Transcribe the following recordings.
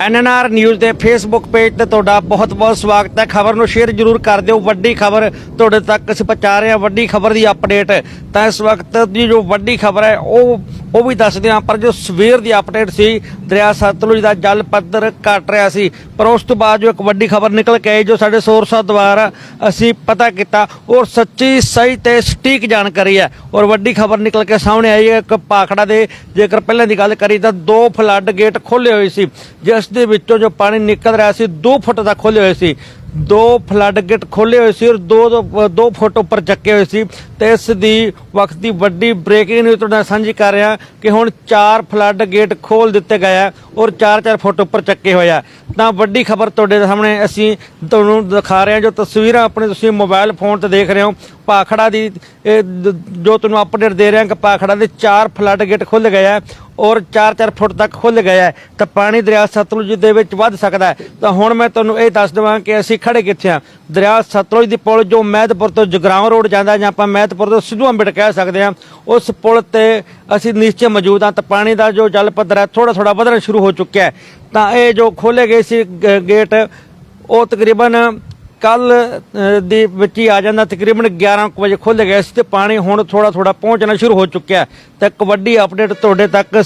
NNR news ਦੇ Facebook page ਤੇ ਤੁਹਾਡਾ ਬਹੁਤ-ਬਹੁਤ ਸਵਾਗਤ ਹੈ। ਖਬਰ ਨੂੰ ਸ਼ੇਅਰ ਜ਼ਰੂਰ ਕਰ ਦਿਓ। ਵੱਡੀ ਖਬਰ ਤੁਹਾਡੇ ਤੱਕ ਅਸੀਂ ਪਹੁੰਚਾ ਰਹੇ ਹਾਂ। ਵੱਡੀ ਖਬਰ ਦੀ ਅਪਡੇਟ ਤਾਂ ਇਸ ਵਕਤ ਦੀ ਜੋ ਵੱਡੀ ਖਬਰ ਹੈ, ਉਹ ਉਹ ਵੀ ਦੱਸਦੇ ਹਾਂ ਪਰ ਜੋ ਸਵੇਰ ਦੀ ਅਪਡੇਟ ਸੀ, ਦਰਿਆ ਸਤਲੁਜ ਦਾ ਜਲ ਪੱਧਰ ਘਟ ਰਿਹਾ ਸੀ। ਪਰ ਉਸ ਤੋਂ ਬਾਅਦ ਜੋ ਇੱਕ ਵੱਡੀ ਖਬਰ ਨਿਕਲ ਕੇ ਆਈ, ਜੋ ਸਾਡੇ ਸੋਰਸਾਂ ਦੁਆਰਾ ਅਸੀਂ ਪਤਾ ਕੀਤਾ ਔਰ ਸੱਚੀ, ਸਹੀ ਤੇ ਸਟੀਕ ਜਾਣਕਾਰੀ ਹੈ। ਔਰ ਵੱਡੀ ਖਬਰ ਨਿਕਲ ਕੇ ਸਾਹਮਣੇ ਆਈ ਹੈ, ਇੱਕ ਪਾਖੜਾ ਦੇ, ਜੇਕਰ ਪਹਿਲਾਂ ਦੀ ਗੱਲ ਕਰੀ ਤਾਂ ਦੋ ਫਲੱਡ ਗੇਟ ਖੋਲੇ ਹੋਏ ਸੀ। ਜਿਸ ਦੇ ਵਿੱਚੋਂ ਜੋ ਪਾਣੀ ਨਿਕਲ ਰਿਹਾ ਸੀ 2 ਫੁੱਟ ਦਾ ਖੋਲੇ ਹੋਏ ਸੀ। ਦੋ ਫਲੱਡ ਗੇਟ ਖੋਲੇ ਹੋਏ ਸੀ ਔਰ ਦੋ ਦੋ- ਦੋ ਫੁੱਟ ਉੱਪਰ ਚੱਕੇ ਹੋਏ ਸੀ। ਤੇ ਇਸ ਦੀ ਵਕਤ ਦੀ ਵੱਡੀ ਬ੍ਰੇਕਿੰਗ ਨਿਊਜ਼ ਤੁਹਾਡੇ ਨਾਲ ਸਾਂਝੀ ਕਰ ਰਿਹਾ ਕਿ ਹੁਣ ਚਾਰ ਫਲੱਡ ਗੇਟ ਖੋਲ ਦਿੱਤੇ ਗਏ ਆ ਔਰ 4-4 ਫੁੱਟ ਉੱਪਰ ਚੱਕੇ ਹੋਏ ਆ। ਤਾਂ ਵੱਡੀ ਖਬਰ ਤੁਹਾਡੇ ਸਾਹਮਣੇ ਅਸੀਂ ਤੁਹਾਨੂੰ ਦਿਖਾ ਰਹੇ ਹਾਂ, ਜੋ ਤਸਵੀਰਾਂ ਆਪਣੇ ਤੁਸੀਂ ਮੋਬਾਈਲ ਫੋਨ ਤੇ ਦੇਖ ਰਹੇ ਹੋ। ਪਾਖੜਾ ਦੀ ਜੋ ਤੁਹਾਨੂੰ ਅਪਡੇਟ ਦੇ ਰਹੇ ਹਾਂ ਕਿ ਪਾਖੜਾ ਦੇ ਚਾਰ ਫਲੱਡ ਗੇਟ ਖੁੱਲ ਗਏ ਆ ਔਰ 4-4 ਫੁੱਟ ਤੱਕ ਖੁੱਲ ਗਿਆ ਹੈ, ਤਾਂ ਪਾਣੀ ਦਰਿਆ ਸਤਲੁਜ ਦੇ ਵਿੱਚ ਵੱਧ ਸਕਦਾ ਹੈ। ਤਾਂ ਹੁਣ ਮੈਂ ਤੁਹਾਨੂੰ ਇਹ ਦੱਸ ਦਵਾਂ ਕਿ ਅਸੀਂ ਖੜੇ ਕਿੱਥੇ ਆ ਦਰਿਆ ਸਤਲੁਜ ਦੀ ਪੁਲ ਜੋ ਮਹਿਦਪੁਰ ਤੋਂ ਜਗਰਾਉਂ ਰੋਡ ਜਾਂਦਾ ਜਾਂ ਆਪਾਂ ਮਹਿਦਪੁਰ ਤੋਂ ਸਿੱਧੂ ਅੰਬੇਡ ਕਹਿ ਸਕਦੇ ਹਾਂ, ਉਸ ਪੁਲ ਤੇ ਅਸੀਂ ਨੀਚੇ ਮੌਜੂਦ ਹਾਂ, ਤਾਂ ਪਾਣੀ ਦਾ ਜੋ ਜਲ ਪੱਧਰ ਹੈ ਥੋੜਾ ਥੋੜਾ ਵਧਣਾ ਸ਼ੁਰੂ ਹੋ ਚੁੱਕਿਆ ਹੈ। ਤਾਂ ਇਹ ਜੋ ਖੋਲੇ ਗਏ ਸੀ ਗੇਟ, ਉਹ ਤਕਰੀਬਨ ਕੱਲ ਦੇ ਵਿੱਚ ਹੀ ਆ ਜਾਂਦਾ। ਤਕਰੀਬਨ 11 ਕੁ ਵਜੇ ਖੁੱਲ ਗਿਆ ਸੀ ਤੇ ਪਾਣੀ ਹੁਣ ਥੋੜਾ ਥੋੜਾ ਪਹੁੰਚਣਾ ਸ਼ੁਰੂ ਹੋ ਚੁੱਕਿਆ ਤਾਂ ਇੱਕ ਵੱਡੀ ਅਪਡੇਟ ਤੁਹਾਡੇ ਤੱਕ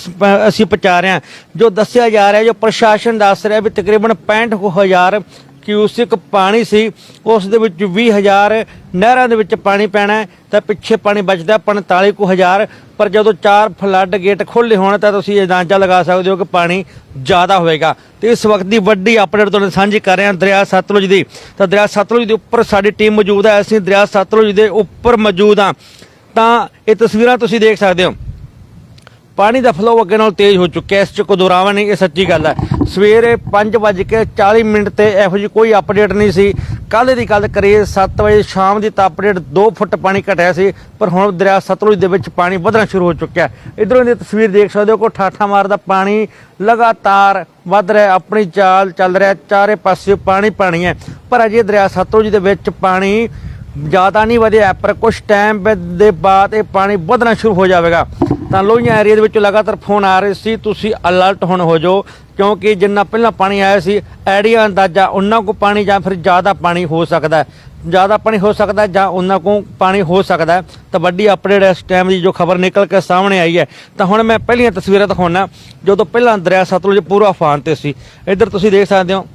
ਅਸੀਂ ਪਹੁੰਚਾ ਰਹੇ ਹਾਂ। ਜੋ ਦੱਸਿਆ ਜਾ ਰਿਹਾ, ਜੋ ਪ੍ਰਸ਼ਾਸਨ ਦੱਸ ਰਿਹਾ ਵੀ ਤਕਰੀਬਨ 65000 ਕਿਊਸਿਕ ਪਾਣੀ ਸੀ, ਉਸ ਦੇ ਵਿੱਚ 20000 ਨਹਿਰਾਂ ਦੇ ਵਿੱਚ ਪਾਣੀ ਪੈਣਾ ਤਾਂ ਪਿੱਛੇ ਪਾਣੀ ਬਚਦਾ 45000 ਪਰ ਜਦੋਂ ਚਾਰ ਫਲੱਡ ਗੇਟ ਖੋਲੇ ਹੋਣ, ਤਾਂ ਤੁਸੀਂ ਅੰਦਾਜ਼ਾ ਲਗਾ ਸਕਦੇ ਹੋ ਕਿ ਪਾਣੀ ਜ਼ਿਆਦਾ ਹੋਵੇਗਾ। ਤੇ ਇਸ ਵਕਤ ਦੀ ਵੱਡੀ ਅਪਡੇਟ ਤੁਹਾਨੂੰ ਸਾਂਝੀ ਕਰ ਰਹੇ ਹਾਂ ਦਰਿਆ ਸਤਲੁਜ ਦੀ। ਤਾਂ ਦਰਿਆ ਸਤਲੁਜ ਦੇ ਉੱਪਰ ਸਾਡੀ ਟੀਮ ਮੌਜੂਦ ਹੈ, ਅਸੀਂ ਦਰਿਆ ਸਤਲੁਜ ਦੇ ਉੱਪਰ ਮੌਜੂਦ ਹਾਂ। ਤਾਂ ਇਹ ਤਸਵੀਰਾਂ ਤੁਸੀਂ ਦੇਖ ਸਕਦੇ ਹੋ। ਪਾਣੀ ਦਾ ਫਲੋ ਅੱਗੇ ਨਾਲ ਤੇਜ਼ ਹੋ ਚੁੱਕਿਆ ਇਸ ਚ ਕੋਈ ਦੁਰਾਵਾ ਨਹੀਂ, ਇਹ ਸੱਚੀ ਗੱਲ ਹੈ। ਸਵੇਰੇ 5:40 ਮਿੰਟ ਤੇ ਇਹੋ ਜਿਹੀ ਕੋਈ ਅਪਡੇਟ ਨਹੀਂ ਸੀ। ਕੱਲ ਦੀ ਗੱਲ ਕਰੀਏ 7 ਵਜੇ ਸ਼ਾਮ ਦੀ ਤਾਂ ਅਪਡੇਟ 2 ਫੁੱਟ ਪਾਣੀ ਘਟਿਆ ਸੀ, ਪਰ ਹੁਣ ਦਰਿਆ ਸਤਲੁਜ ਦੇ ਵਿੱਚ ਪਾਣੀ ਵਧਣਾ ਸ਼ੁਰੂ ਹੋ ਚੁੱਕਿਆ ਹੈ। ਇਧਰੋਂ ਦੀ ਤਸਵੀਰ ਦੇਖ ਸਕਦੇ ਹੋ ਕੋ ਠਾਠਾ ਮਾਰਦਾ ਪਾਣੀ ਲਗਾਤਾਰ ਵੱਧ ਰਿਹਾ ਆਪਣੀ ਚਾਲ ਚੱਲ ਰਿਹਾ ਚਾਰੇ ਪਾਸੇ ਪਾਣੀ ਪਾਣੀ ਹੈ। ਪਰ ਅਜੇ ਦਰਿਆ ਸਤਲੁਜ ਦੇ ਵਿੱਚ ਪਾਣੀ ਜ਼ਿਆਦਾ ਨਹੀਂ ਵਧਿਆ, ਪਰ ਕੁਝ ਟਾਈਮ ਦੇ ਬਾਅਦ ਇਹ ਪਾਣੀ ਵਧਣਾ ਸ਼ੁਰੂ ਹੋ ਜਾਵੇਗਾ। ਤਾਂ ਲੋਹੀਆਂ ਏਰੀਆ ਦੇ ਵਿੱਚ ਲਗਾਤਾਰ ਫੋਨ ਆ ਰਹੇ ਸੀ, ਤੁਸੀਂ ਅਲਰਟ ਹੁਣ ਹੋ ਜਾਓ, ਕਿਉਂਕਿ ਜਿੰਨਾ ਪਹਿਲਾਂ ਪਾਣੀ ਆਇਆ ਸੀ ਆਈਡੀਆ ਅੰਦਾਜ਼ਾ ਉਹਨਾਂ ਕੋ ਪਾਣੀ ਜਾਂ ਫਿਰ ਜ਼ਿਆਦਾ ਪਾਣੀ ਹੋ ਸਕਦਾ ਜ਼ਿਆਦਾ ਪਾਣੀ ਹੋ ਸਕਦਾ ਜਾਂ ਉਹਨਾਂ ਕੋ ਪਾਣੀ ਹੋ ਸਕਦਾ ਤਾਂ ਵੱਡੀ ਅਪਡੇਟ ਇਸ ਟਾਈਮ ਦੀ ਜੋ ਖਬਰ ਨਿਕਲ ਕੇ ਸਾਹਮਣੇ ਆਈ ਹੈ। ਤਾਂ ਹੁਣ ਮੈਂ ਪਹਿਲੀਆਂ ਤਸਵੀਰਾਂ ਦਿਖਾਉਣਾ, ਜਦੋਂ ਪਹਿਲਾਂ ਦਰਿਆ ਸਤਲੁਜ ਪੂਰਾ ਉਫਾਨ ਤੇ ਸੀ। ਇੱਧਰ ਤੁਸੀਂ ਦੇਖ ਸਕਦੇ ਹੋ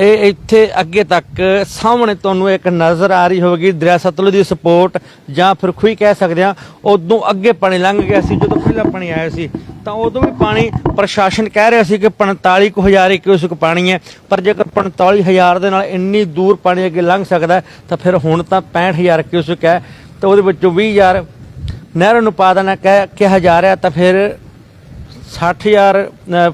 ਇਹ ਇੱਥੇ ਅੱਗੇ ਤੱਕ ਸਾਹਮਣੇ ਤੁਹਾਨੂੰ ਇੱਕ ਨਜ਼ਰ ਆ ਰਹੀ ਹੋਵੇਗੀ ਦਰਿਆ ਸਤਲੁਜ ਦੀ ਸਪੋਰਟ, ਜਾਂ ਫਿਰ ਖੂਹੀ ਕਹਿ ਸਕਦੇ ਆ ਉਦੋਂ ਅੱਗੇ ਪਾਣੀ ਲੰਘ ਗਿਆ ਸੀ, ਜਦੋਂ ਪਹਿਲਾਂ ਪਾਣੀ ਆਇਆ ਸੀ। ਤਾਂ ਉਦੋਂ ਵੀ ਪਾਣੀ ਪ੍ਰਸ਼ਾਸਨ ਕਹਿ ਰਿਹਾ ਸੀ ਕਿ 45 ਕੁ ਹਜ਼ਾਰ ਕਿਊਸਕ ਪਾਣੀ ਹੈ, ਪਰ ਜੇਕਰ 45 ਹਜ਼ਾਰ ਦੇ ਨਾਲ ਇੰਨੀ ਦੂਰ ਪਾਣੀ ਅੱਗੇ ਲੰਘ ਸਕਦਾ ਤਾਂ ਫਿਰ ਹੁਣ ਤਾਂ 65 ਹਜ਼ਾਰ ਕਿਊਸਕ ਹੈ। ਤਾਂ ਉਹਦੇ ਵਿੱਚੋਂ 20 ਹਜ਼ਾਰ ਨਹਿਰ ਨੂੰ ਪਾ ਦੇਣਾ ਕਹਿ ਕਿਹਾ ਜਾ ਰਿਹਾ, ਤਾਂ ਫਿਰ 60000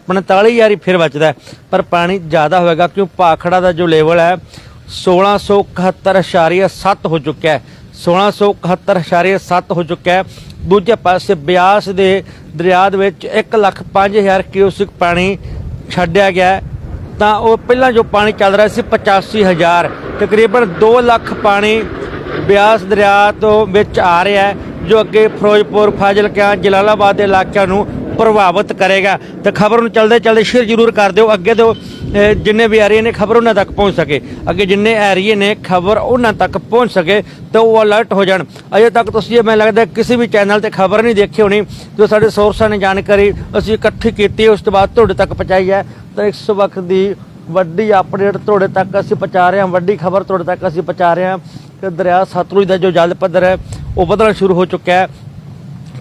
45000 ਹੀ ਫਿਰ ਬਚਦਾ ਪਰ ਪਾਣੀ ਜ਼ਿਆਦਾ ਹੋਵੇਗਾ ਕਿਉਂ? ਪਾਖੜਾ ਦਾ ਜੋ ਲੈਵਲ ਹੈ 1671.7 ਹੋ ਚੁੱਕਿਆ ਹੈ। 1671.7 ਹੋ ਚੁੱਕਿਆ ਹੈ। ਦੂਜੇ ਪਾਸੇ ਬਿਆਸ ਦੇ ਦਰਿਆ ਦੇ ਵਿੱਚ 1,05,000 ਕਿਊਸਿਕ ਪਾਣੀ ਛੱਡਿਆ ਗਿਆ ਤਾਂ ਉਹ ਪਹਿਲਾਂ ਜੋ ਪਾਣੀ ਚੱਲ ਰਿਹਾ ਸੀ 85000 ਤਕਰੀਬਨ 2 ਲੱਖ ਪਾਣੀ ਬਿਆਸ ਦਰਿਆ ਤੋਂ ਵਿੱਚ ਆ ਰਿਹਾ ਹੈ ਜੋ ਅੱਗੇ ਫਿਰੋਜ਼ਪੁਰ ਫਾਜ਼ਿਲਕਾ ਜਲਾਲਾਬਾਦ ਦੇ ਇਲਾਕਿਆਂ ਨੂੰ ਪ੍ਰਭਾਵਿਤ ਕਰੇਗਾ ਤੇ ਖਬਰ ਨੂੰ ਚਲਦੇ ਚਲਦੇ ਸ਼ੇਅਰ ਜ਼ਰੂਰ ਕਰ ਦਿਓ। ਅੱਗੇ ਤੋਂ ਜਿੰਨੇ ਵੀ ਏਰੀਏ ਨੇ, ਖਬਰ ਉਹਨਾਂ ਤੱਕ ਪਹੁੰਚ ਸਕੇ। ਅੱਗੇ ਜਿੰਨੇ ਏਰੀਏ ਨੇ, ਖਬਰ ਉਹਨਾਂ ਤੱਕ ਪਹੁੰਚ ਸਕੇ ਤਾਂ ਉਹ ਅਲਰਟ ਹੋ ਜਾਣ। ਅਜੇ ਤੱਕ ਤੁਸੀਂ ਇਹ ਮੈਨੂੰ ਲੱਗਦਾ ਕਿਸੇ ਵੀ ਚੈਨਲ ਤੇ ਖਬਰ ਨਹੀਂ ਦੇਖੀ ਹੋਣੀ, ਜੋ ਸਾਡੇ ਸੋਰਸਾਂ ਨੇ ਜਾਣਕਾਰੀ ਅਸੀਂ ਇਕੱਠੀ ਕੀਤੀ, ਉਸ ਤੋਂ ਬਾਅਦ ਤੁਹਾਡੇ ਤੱਕ ਪਹੁੰਚਾਈ ਹੈ। ਤਾਂ ਇਸ ਵਕਤ ਦੀ ਵੱਡੀ ਅਪਡੇਟ ਤੁਹਾਡੇ ਤੱਕ ਅਸੀਂ ਪਹੁੰਚਾ ਰਹੇ ਹਾਂ। ਵੱਡੀ ਖਬਰ ਤੁਹਾਡੇ ਤੱਕ ਅਸੀਂ ਪਹੁੰਚਾ ਰਹੇ ਹਾਂ ਕਿ ਦਰਿਆ ਸਤਲੁਜ ਦਾ ਜੋ ਜਲ ਪੱਧਰ ਹੈ, ਉਹ ਵਧਣਾ ਸ਼ੁਰੂ ਹੋ ਚੁੱਕਿਆ ਹੈ।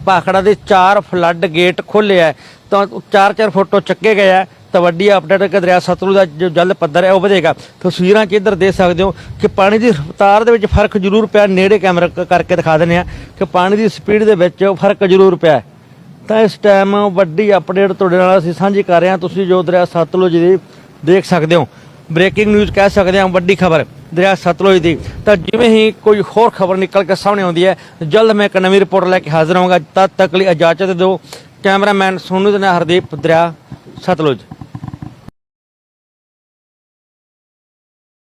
ਭਾਖੜਾ ਦੇ ਚਾਰ ਫਲੱਡ ਗੇਟ ਖੋਲੇ ਹੈ। ਤਾਂ ਚਾਰ ਚਾਰ ਫੋਟੋ ਚੱਕੇ ਗਏ ਹੈ ਤਾਂ ਵੱਡੀ ਅਪਡੇਟ ਹੈ ਕਿ ਦਰਿਆ ਸਤਲੁਜ ਦਾ ਜੋ ਜਲ ਪੱਧਰ ਹੈ ਉਹ ਵਧੇਗਾ। ਤਸਵੀਰਾਂ 'ਚ ਇੱਧਰ ਦੇਖ ਸਕਦੇ ਹੋ ਕਿ ਪਾਣੀ ਦੀ ਰਫ਼ਤਾਰ ਦੇ ਵਿੱਚ ਫ਼ਰਕ ਜ਼ਰੂਰ ਪਿਆ। ਨੇੜੇ ਕੈਮਰਾ ਕ- ਕਰਕੇ ਦਿਖਾ ਦਿੰਦੇ ਆ ਕਿ ਪਾਣੀ ਦੀ ਸਪੀਡ ਦੇ ਵਿੱਚ ਫ਼ਰਕ ਜ਼ਰੂਰ ਪਿਆ ਤਾਂ ਇਸ ਟਾਈਮ ਵੱਡੀ ਅਪਡੇਟ ਤੁਹਾਡੇ ਨਾਲ ਅਸੀਂ ਸਾਂਝੀ ਕਰ ਰਹੇ ਹਾਂ। ਤੁਸੀਂ ਜੋ ਦਰਿਆ ਸਤਲੁਜ ਦੀ ਦੇਖ ਸਕਦੇ ਹੋ। ਬ੍ਰੇਕਿੰਗ ਨਿਊਜ਼ ਕਹਿ ਸਕਦੇ ਹਾਂ, ਵੱਡੀ ਖਬਰ, ਦਰਿਆ ਸਤਲੁਜ ਦੀ। ਤਾਂ ਜਿਵੇਂ ਹੀ ਕੋਈ ਹੋਰ ਖਬਰ ਨਿਕਲ ਕੇ ਸਾਹਮਣੇ ਆਉਂਦੀ ਹੈ, ਜਲਦ ਮੈਂ ਇੱਕ ਨਵੀਂ ਰਿਪੋਰਟ ਲੈ ਕੇ ਹਾਜ਼ਰ ਹੋਵਾਂਗਾ ਤਦ ਤੱਕ ਲਈ ਇਜਾਜ਼ਤ ਦਿਓ। ਕੈਮਰਾਮੈਨ ਸੋਨੂ ਦੇ ਨਾਲ ਹਰਦੀਪ, ਦਰਿਆ ਸਤਲੁਜ।